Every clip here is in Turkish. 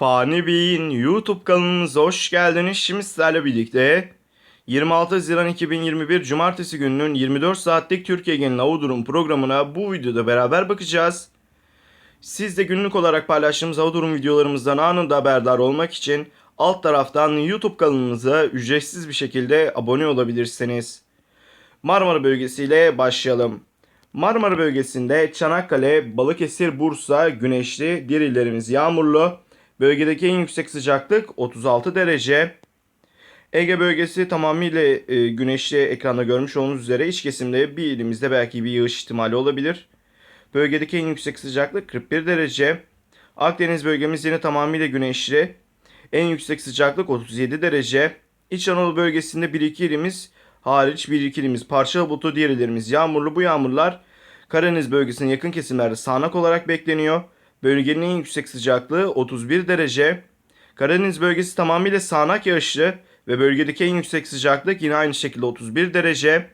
Fani Bey'in YouTube kanalımıza hoş geldiniz. Şimdi sizlerle birlikte 26 Haziran 2021 Cumartesi gününün 24 saatlik Türkiye genel hava durum programına bu videoda beraber bakacağız. Siz de günlük olarak paylaştığımız hava durum videolarımızdan anında haberdar olmak için alt taraftan YouTube kanalımıza ücretsiz bir şekilde abone olabilirsiniz. Marmara bölgesiyle başlayalım. Marmara bölgesinde Çanakkale, Balıkesir, Bursa güneşli, diğer illerimiz yağmurlu. Bölgedeki en yüksek sıcaklık 36 derece. Ege bölgesi tamamıyla e, güneşli ekranda görmüş olduğunuz üzere iç kesimde bir ilimizde belki bir yağış ihtimali olabilir. Bölgedeki en yüksek sıcaklık 41 derece. Akdeniz bölgemiz yine tamamıyla güneşli. En yüksek sıcaklık 37 derece. İç Anadolu bölgesinde 1-2 ilimiz hariç 1-2 ilimiz parçalı bulutlu diğer illerimiz yağmurlu. Bu yağmurlar Karadeniz bölgesinin yakın kesimlerde sağanak olarak bekleniyor. Bölgenin en yüksek sıcaklığı 31 derece. Karadeniz bölgesi tamamıyla sağanak yağışlı ve bölgedeki en yüksek sıcaklık yine aynı şekilde 31 derece.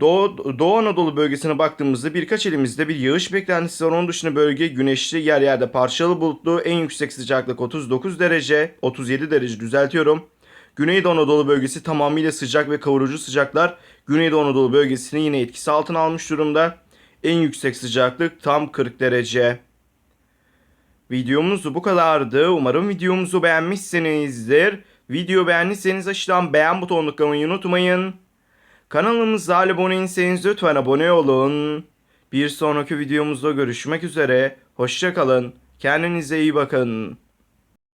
Doğu, Doğu Anadolu bölgesine baktığımızda birkaç ilimizde bir yağış beklentisi var. Onun dışında bölge güneşli yer yerde parçalı bulutlu. En yüksek sıcaklık 39 derece, 37 derece düzeltiyorum. Güneydoğu Anadolu bölgesi tamamıyla sıcak ve kavurucu sıcaklar. Güneydoğu Anadolu bölgesini yine etkisi altına almış durumda. En yüksek sıcaklık tam 40 derece. Videomuz bu kadardı. Umarım videomuzu beğenmişsinizdir. Video beğendiyseniz aşağıdan beğen butonuna tıklamayı unutmayın. Kanalımıza abone değilseniz lütfen abone olun. Bir sonraki videomuzda görüşmek üzere. Hoşçakalın. Kendinize iyi bakın.